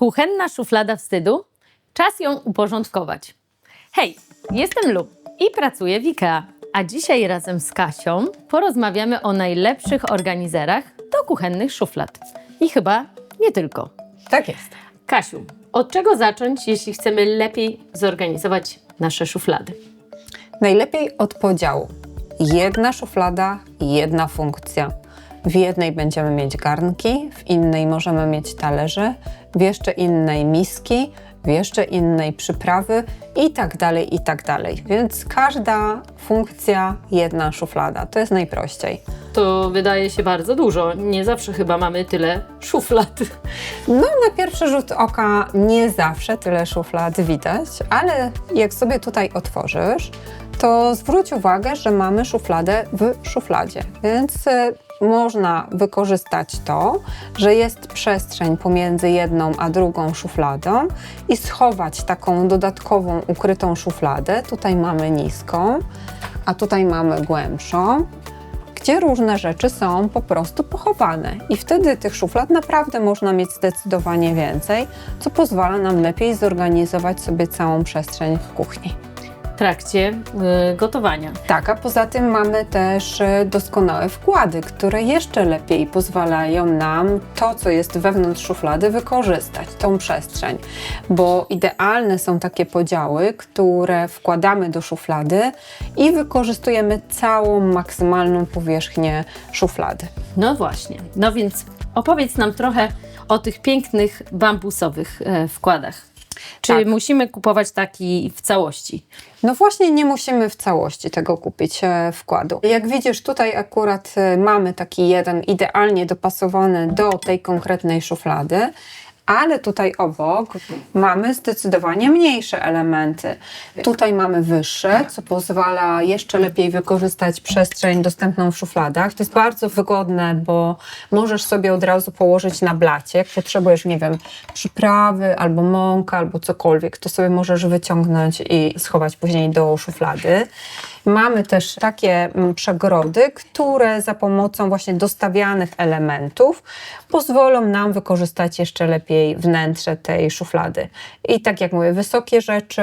Kuchenna szuflada wstydu? Czas ją uporządkować. Hej, jestem Lu i pracuję w IKEA. A dzisiaj razem z Kasią porozmawiamy o najlepszych organizerach do kuchennych szuflad. I chyba nie tylko. Tak jest. Kasiu, od czego zacząć, jeśli chcemy lepiej zorganizować nasze szuflady? Najlepiej od podziału. Jedna szuflada, jedna funkcja. W jednej będziemy mieć garnki, w innej możemy mieć talerze, w jeszcze innej miski, w jeszcze innej przyprawy i tak dalej, i tak dalej. Więc każda funkcja, jedna szuflada. To jest najprościej. To wydaje się bardzo dużo. Nie zawsze chyba mamy tyle szuflad. No, na pierwszy rzut oka nie zawsze tyle szuflad widać, ale jak sobie tutaj otworzysz, to zwróć uwagę, że mamy szufladę w szufladzie, więc e, można wykorzystać to, że jest przestrzeń pomiędzy jedną a drugą szufladą i schować taką dodatkową ukrytą szufladę. Tutaj mamy niską, a tutaj mamy głębszą gdzie różne rzeczy są po prostu pochowane. I wtedy tych szuflad naprawdę można mieć zdecydowanie więcej, co pozwala nam lepiej zorganizować sobie całą przestrzeń w kuchni. Trakcie y, gotowania. Tak, a poza tym mamy też e, doskonałe wkłady, które jeszcze lepiej pozwalają nam to, co jest wewnątrz szuflady, wykorzystać, tą przestrzeń. Bo idealne są takie podziały, które wkładamy do szuflady i wykorzystujemy całą maksymalną powierzchnię szuflady. No właśnie. No więc opowiedz nam trochę o tych pięknych bambusowych e, wkładach. Czy Tak. musimy kupować taki w całości? No właśnie nie musimy w całości tego kupić e, wkładu. Jak widzisz, tutaj akurat e, mamy taki jeden idealnie dopasowany do tej konkretnej szuflady, ale tutaj obok mamy zdecydowanie mniejsze elementy. Tutaj mamy wyższe, co pozwala jeszcze lepiej wykorzystać przestrzeń dostępną w szufladach. To jest bardzo wygodne, bo możesz sobie od razu położyć na blacie. Jak potrzebujesz, nie wiem, przyprawy albo mąka albo cokolwiek, to sobie możesz wyciągnąć i schować później do szuflady. Mamy też takie mm, przegrody, które za pomocą właśnie dostawianych elementów pozwolą nam wykorzystać jeszcze lepiej wnętrze tej szuflady. I tak jak mówię, wysokie rzeczy,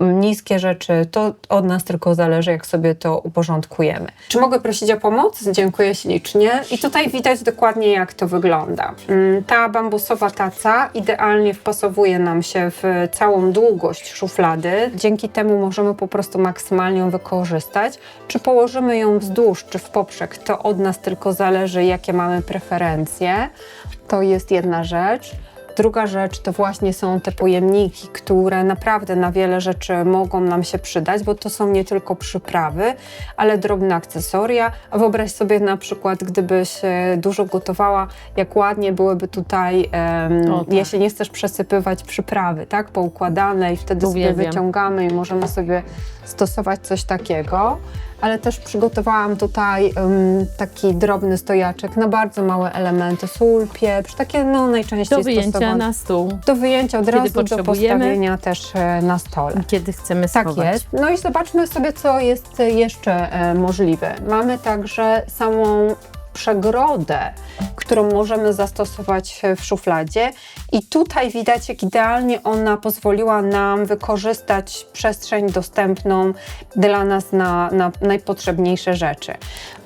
niskie rzeczy, to od nas tylko zależy, jak sobie to uporządkujemy. Czy mogę prosić o pomoc? Dziękuję ślicznie. I tutaj widać dokładnie, jak to wygląda. Mm, Ta bambusowa taca idealnie wpasowuje nam się w całą długość szuflady. Dzięki temu możemy po prostu maksymalnie ją wykorzystać. Czy położymy ją wzdłuż, czy w poprzek, to od nas tylko zależy, jakie mamy preferencje. To jest jedna rzecz. Druga rzecz to właśnie są te pojemniki, które naprawdę na wiele rzeczy mogą nam się przydać, bo to są nie tylko przyprawy, ale drobne akcesoria. A wyobraź sobie na przykład, gdybyś dużo gotowała, jak ładnie byłyby tutaj, O, tak. jeśli nie chcesz przesypywać przyprawy, tak, poukładane i wtedy sobie Uwielbiam. wyciągamy i możemy sobie stosować coś takiego. Ale też przygotowałam tutaj em, taki drobny stojaczek na bardzo małe elementy, sól, pieprz, takie no najczęściej Do wyjęcia stosowane. na stół, Do wyjęcia od Kiedy razu, do postawienia też e, na stole. kiedy chcemy Tak schować. jest. No i zobaczmy sobie, co jest jeszcze e, możliwe. Mamy także samą przegrodę, którą możemy zastosować w szufladzie i tutaj widać, jak idealnie ona pozwoliła nam wykorzystać przestrzeń dostępną dla nas na, na najpotrzebniejsze rzeczy.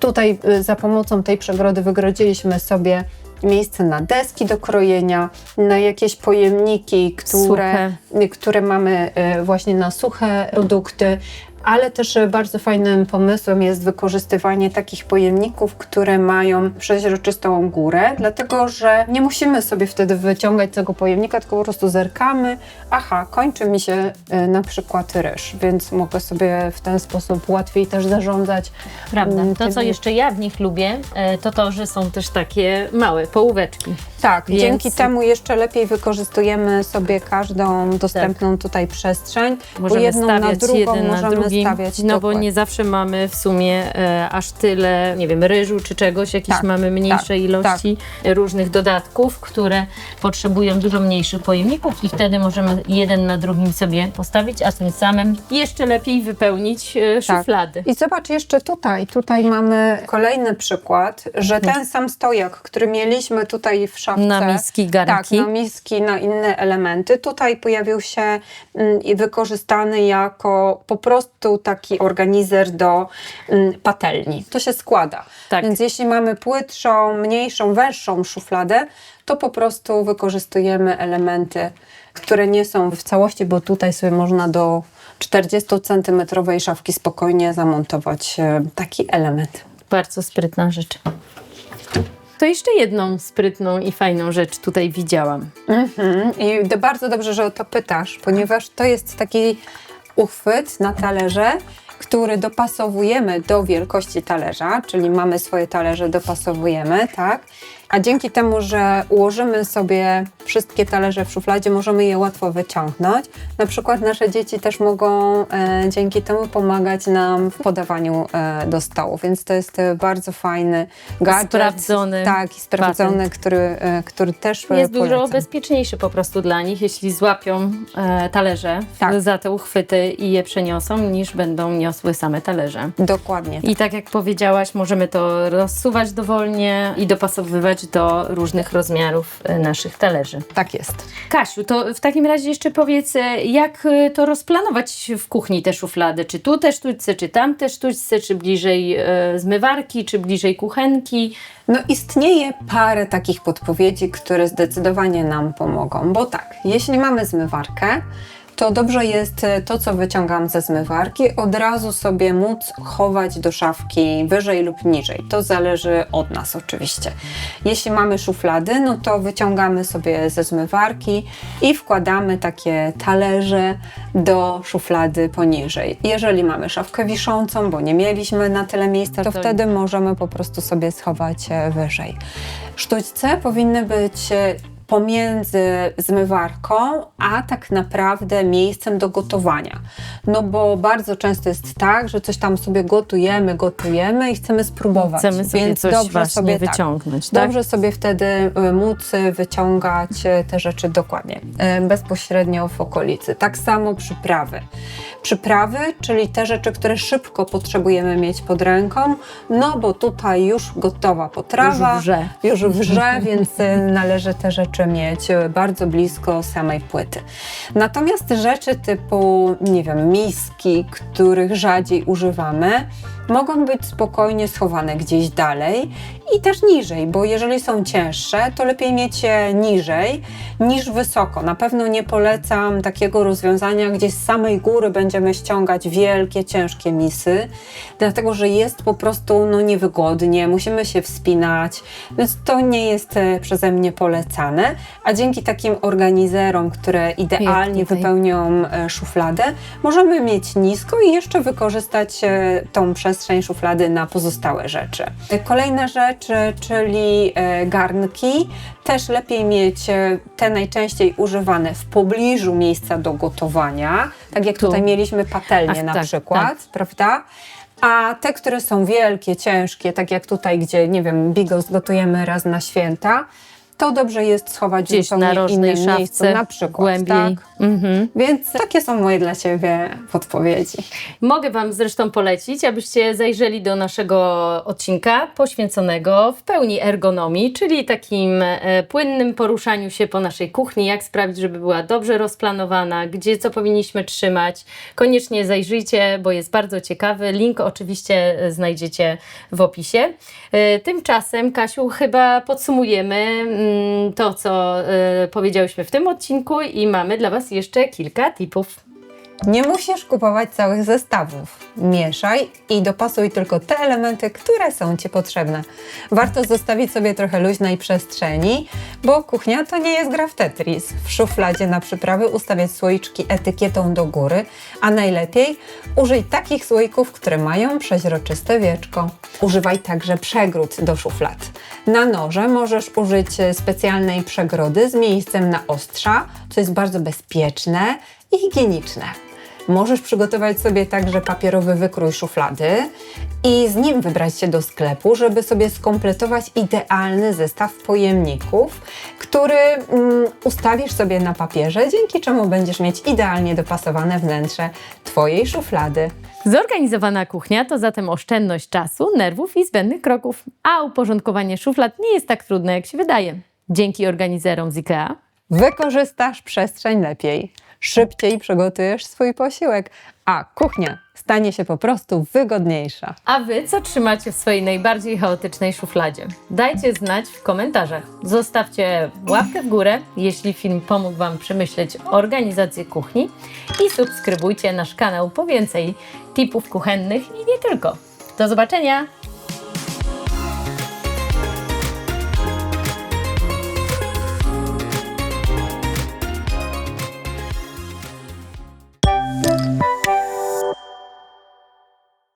Tutaj e, za pomocą tej przegrody wygrodziliśmy sobie miejsce na deski do krojenia, na jakieś pojemniki, które, które mamy e, właśnie na suche produkty. Ale też e, bardzo fajnym pomysłem jest wykorzystywanie takich pojemników, które mają przeźroczystą górę, dlatego że nie musimy sobie wtedy wyciągać tego pojemnika, tylko po prostu zerkamy. Aha, kończy mi się e, na przykład ryż, więc mogę sobie w ten sposób łatwiej też zarządzać. Prawda. mm, To, co jeszcze ja w nich lubię, e, to to, że są też takie małe połóweczki. Tak, Więc- dzięki temu jeszcze lepiej wykorzystujemy sobie każdą dostępną tutaj przestrzeń, bo Możemy jedną na drugą na możemy drugim no bo nie zawsze mamy w sumie e, aż tyle, nie wiem, ryżu czy czegoś, jakieś Tak, mamy mniejsze tak, ilości różnych dodatków, które potrzebują dużo mniejszych pojemników i wtedy możemy jeden na drugim sobie postawić, a tym samym jeszcze lepiej wypełnić e, Tak. szuflady. I zobacz jeszcze tutaj, tutaj mamy kolejny przykład, że ten sam stojak, który mieliśmy tutaj w szafce. Na miski, garnki. Tak, na miski, na inne elementy. Tutaj pojawił się mm, i wykorzystany jako po prostu taki organizer do mm, patelni. To się składa. Tak. Więc jeśli mamy płytszą, mniejszą, węższą szufladę, to po prostu wykorzystujemy elementy, które nie są w całości, bo tutaj sobie można do 40-centymetrowej szafki spokojnie zamontować e, taki element. Bardzo sprytna rzecz. To jeszcze jedną sprytną i fajną rzecz tutaj widziałam. Mhm. I to bardzo dobrze, że o to pytasz, ponieważ to jest taki uchwyt na talerze, który dopasowujemy do wielkości talerza, czyli mamy swoje talerze, dopasowujemy, tak? A dzięki temu, że ułożymy sobie wszystkie talerze w szufladzie, możemy je łatwo wyciągnąć. Na przykład nasze dzieci też mogą e, dzięki temu pomagać nam w podawaniu e, do stołu, więc to jest e, bardzo fajny gadżet. Sprawdzony Tak, i sprawdzony, który, e, który też e, Jest dużo polecam. bezpieczniejszy po prostu dla nich, jeśli złapią e, talerze Tak. za te uchwyty i je przeniosą, niż będą niosły same talerze. Dokładnie. I tak jak powiedziałaś, możemy to rozsuwać dowolnie i dopasowywać do różnych rozmiarów e, naszych talerzy. Tak jest. Kasiu, to w takim razie jeszcze powiedz, e, jak e, to rozplanować w kuchni te szuflady? Czy tu te sztućce, czy tam te sztućce, czy bliżej zmywarki, czy bliżej kuchenki? No istnieje parę takich podpowiedzi, które zdecydowanie nam pomogą, bo tak, jeśli mamy zmywarkę, to dobrze jest e, to, co wyciągam ze zmywarki, od razu sobie móc chować do szafki wyżej lub niżej. To zależy od nas oczywiście. Jeśli mamy szuflady, no to wyciągamy sobie ze zmywarki i wkładamy takie talerze do szuflady poniżej. Jeżeli mamy szafkę wiszącą, bo nie mieliśmy na tyle miejsca, to wtedy możemy po prostu sobie schować e, wyżej. Sztućce powinny być e, pomiędzy zmywarką, a tak naprawdę miejscem do gotowania. No bo bardzo często jest tak, że coś tam sobie gotujemy, gotujemy i chcemy spróbować. Chcemy sobie Więc coś dobrze sobie tak, wyciągnąć, tak? Dobrze sobie wtedy y, móc wyciągać y, te rzeczy dokładnie, y, bezpośrednio w okolicy. Tak samo przyprawy. Przyprawy, czyli te rzeczy, które szybko potrzebujemy mieć pod ręką, no bo tutaj już gotowa potrawa. Już wrze. Już wrze, więc y, należy te rzeczy mieć y, bardzo blisko samej płyty. Natomiast rzeczy typu, nie wiem, miski, których rzadziej używamy, mogą być spokojnie schowane gdzieś dalej i też niżej, bo jeżeli są cięższe, to lepiej mieć je niżej niż wysoko. Na pewno nie polecam takiego rozwiązania, gdzie z samej góry będziemy ściągać wielkie, ciężkie misy, dlatego że jest po prostu no, niewygodnie, musimy się wspinać, więc to nie jest e, przeze mnie polecane, a dzięki takim organizerom, które idealnie wypełnią e, szufladę, możemy mieć nisko i jeszcze wykorzystać e, tą przestrzeń szuflady na pozostałe rzeczy. Kolejna rzecz, e, czyli e, garnki, też lepiej mieć e, te najczęściej używane w pobliżu miejsca do gotowania, tak jak Tu. tutaj mieliśmy patelnię Ach, na tak, przykład, prawda? A te, które są wielkie, ciężkie, tak jak tutaj, gdzie, nie wiem, bigos gotujemy raz na święta, to dobrze jest schować w Gdzieś zupełnie na innym miejscu, szafce, na przykład, głębiej. tak? Mhm. Więc takie są moje dla Ciebie podpowiedzi. Mogę Wam zresztą polecić, abyście zajrzeli do naszego odcinka poświęconego w pełni ergonomii, czyli takim e, płynnym poruszaniu się po naszej kuchni, jak sprawić, żeby była dobrze rozplanowana, gdzie co powinniśmy trzymać. Koniecznie zajrzyjcie, bo jest bardzo ciekawy. Link oczywiście e, znajdziecie w opisie. E, Tymczasem, Kasiu, chyba podsumujemy to, co e, powiedziałyśmy w tym odcinku i mamy dla Was jeszcze kilka tipów. Nie musisz kupować całych zestawów. Mieszaj i dopasuj tylko te elementy, które są Ci potrzebne. Warto zostawić sobie trochę luźnej przestrzeni, bo kuchnia to nie jest gra w Tetris. W szufladzie na przyprawy ustawiać słoiczki etykietą do góry, a najlepiej użyj takich słoików, które mają przeźroczyste wieczko. Używaj także przegród do szuflad. Na noże możesz użyć specjalnej przegrody z miejscem na ostrza, co jest bardzo bezpieczne i higieniczne. Możesz przygotować sobie także papierowy wykrój szuflady i z nim wybrać się do sklepu, żeby sobie skompletować idealny zestaw pojemników, który mm, ustawisz sobie na papierze, dzięki czemu będziesz mieć idealnie dopasowane wnętrze Twojej szuflady. Zorganizowana kuchnia to zatem oszczędność czasu, nerwów i zbędnych kroków, a uporządkowanie szuflad nie jest tak trudne, jak się wydaje. Dzięki organizerom z IKEA Wykorzystasz przestrzeń lepiej, szybciej przygotujesz swój posiłek, a kuchnia stanie się po prostu wygodniejsza. A wy co trzymacie w swojej najbardziej chaotycznej szufladzie? Dajcie znać w komentarzach. Zostawcie łapkę w górę, jeśli film pomógł Wam przemyśleć organizację kuchni i subskrybujcie nasz kanał po więcej tipów kuchennych i nie tylko. Do zobaczenia!